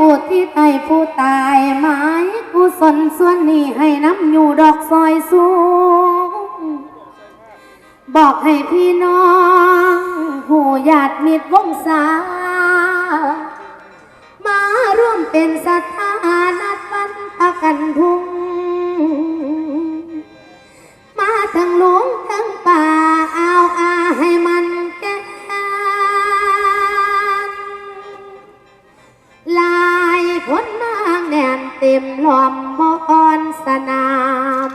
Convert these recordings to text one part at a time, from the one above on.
อุทิศให้ผู้ตายหมายกุศลส่วนนี้ให้น้ำอยู่ดอกซอยสูง บอกให้พี่น้องหูญาติมิตรวงศามาร่วมเป็นสถานัดวันประกันทุ่ง เต็มล้อมมอนสนาม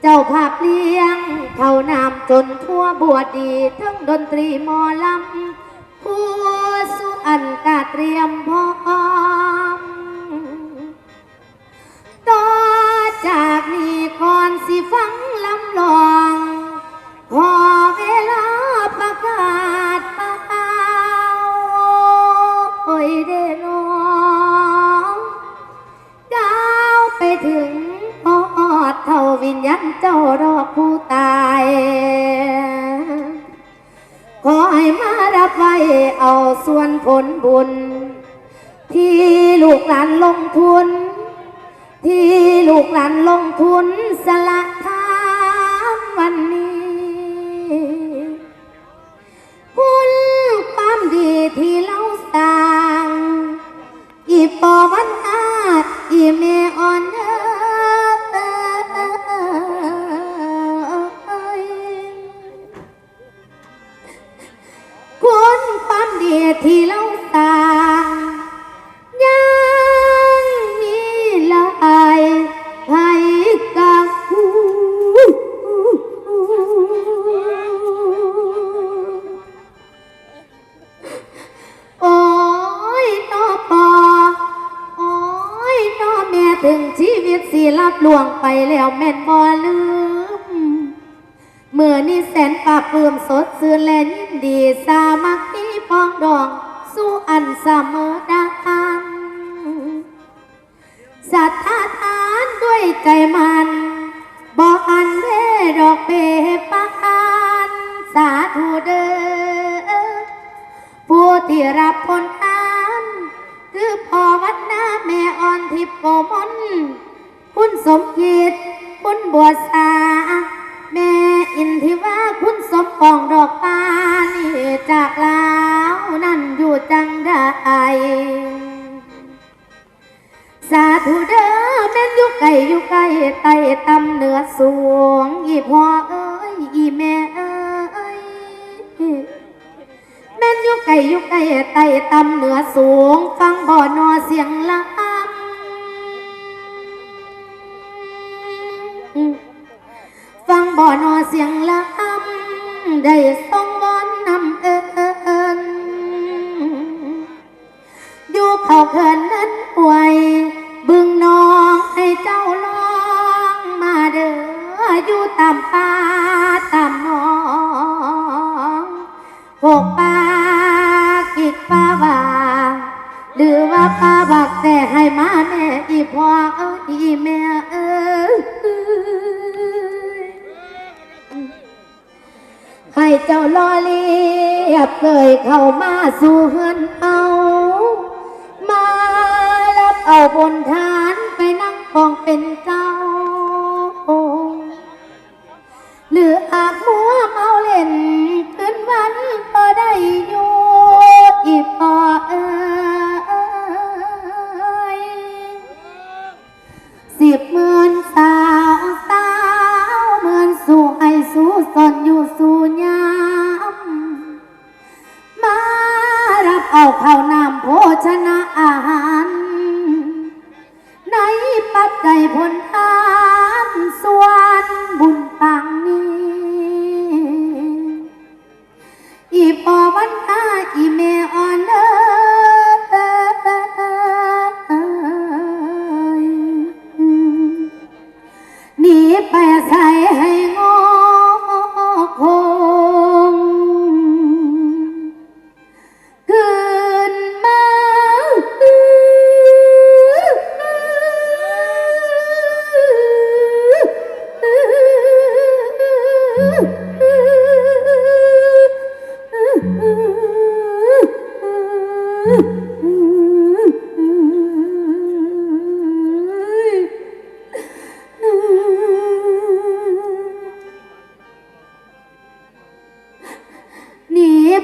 เจ้าภาพเลี้ยงเท่านามจนทั่วบัวดี ทั้งดนตรีมอลำผู้สุอันกาเตรียมพร้อ วิญญาณเจ้ารอผู้ตายขอให้มารับไว้เอาส่วนผลบุญ ที่ลูกหลานลงทุน ที่ลูกหลานลงทุนสละ ที่เราสร้ายังมีหลายไผกับโอ้ยนอปอโอ้ยนอแม่ถึงชีวิตสิรับลวงไปแล้วแม่นบ่ลืมเมื่อนี้แสนปราบปลื้มสดชื่นและยินดีสามัคคี ดองสู้อันเสมอดานศรัทธาทานด้วยใจมันบอกอันเวดอกเบปานสาธุเด้อผู้ที่รับผลทาน คือพ่อวัดนาแม่อ่อนทิพย์โกมลคุณสมคิดคุณบัวสา แม่อินทิวาคุณสมปองดอกปานี่จากลา จังได้สาธุเด้อแม่นอยู่ไกลอยู่ไกลไต่ตำเหนือสูงอีพ่อเอ้ยอีแม่เอ้ยแม่นอยู่ไกลอยู่ไกลไต่ตำเหนือสูง ฟังบ่อนอเสียงลำฟังบ่อนอเสียงลำได้ส่ง บเคยเข้ามาสู่เฮือนเอา มารับเอาบนทานไปนั่งกองเป็น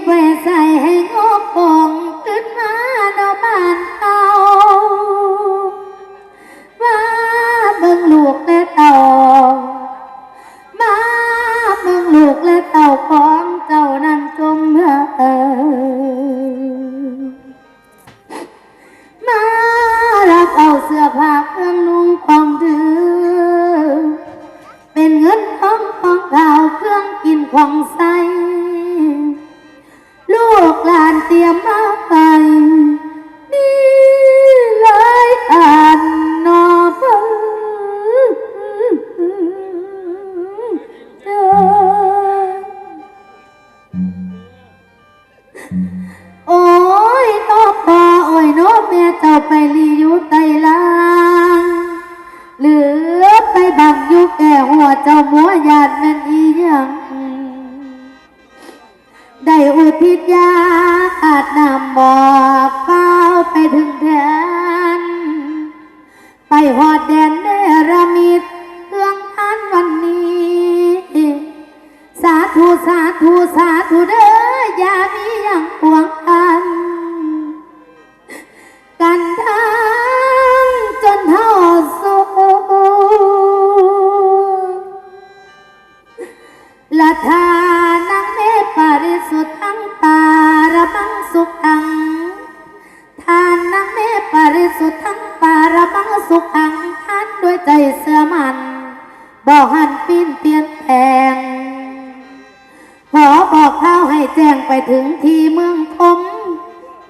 ไว้ใส่ให้งบกงขึ้ ตรียมมาไปนี่เลยอ่านนอพิ่งเดินโอ้ยนอปอโอ้ยนอแม่เจ้าไปลีอยู่ไตลางเหลือไปบังอยู่แก่หัวเจ้ามัวญาติแม่นอีหยังได้อุทิศยา อาจนำบอกเฝ้าไปถึงเธอ หันปีนเปลี่ยนแปลงขอบอกข้าวให้แจ้งไปถึงที่เมืองผม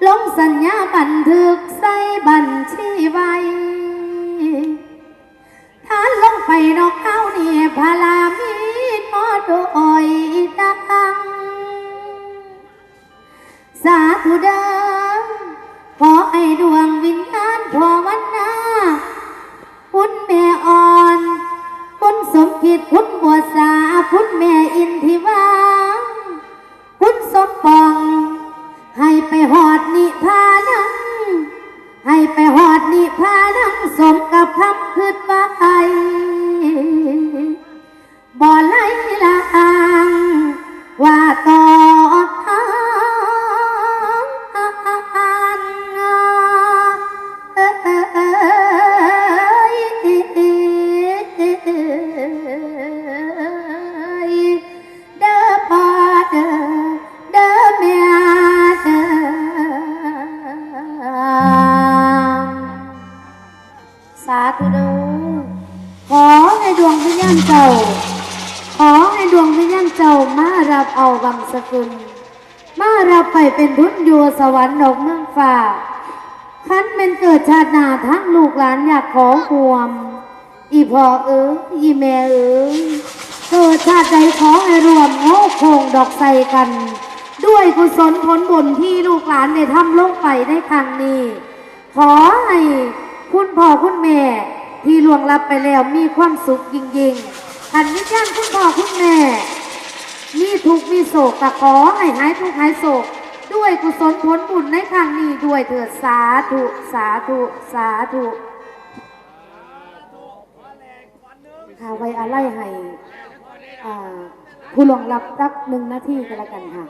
ลงสัญญาบันทึกใส่บัญชีไว้ท่านลงไปนอกเขานี่พาลา สมปอง ให้ไปหอดนิพานัง ให้ไปหอดนิพานังสมกับคำคืด สาธุเด้อขอให้ดวงวิญญาณเจ้า ขอให้ดวงวิญญาณเจ้ามารับเอาบังสกุล มารับไปเป็นทุนอยู่สวรรค์ดอกเมืองฟ้าคันเป็นเกิดชาติหนาทั้งลูกหลานอยากขอห่วม อีพ่อเอ๋ยอีแม่เอ๋ยเกิดชาติใดขอให้รวมโง่โคงดอกใสกัน ด้วยกุศลผลบุญที่ลูกหลานได้ทำลงไปในครั้งนี้ ขอให้ คุณพ่อคุณแม่ที่ล่วงลับไปแล้วมีความสุขยิ่งๆอันวิญญาณคุณพ่อคุณแม่ มีทุกมีโศกก็ขอให้หายทุกหายโศก ด้วยกุศลผลบุญในครั้งนี้ด้วยเถิดสาธุสาธุสาธุค่ะไว้อะไรให้ผู้ล่วงลับสักหนึ่งนาทีก็แล้วกันค่ะ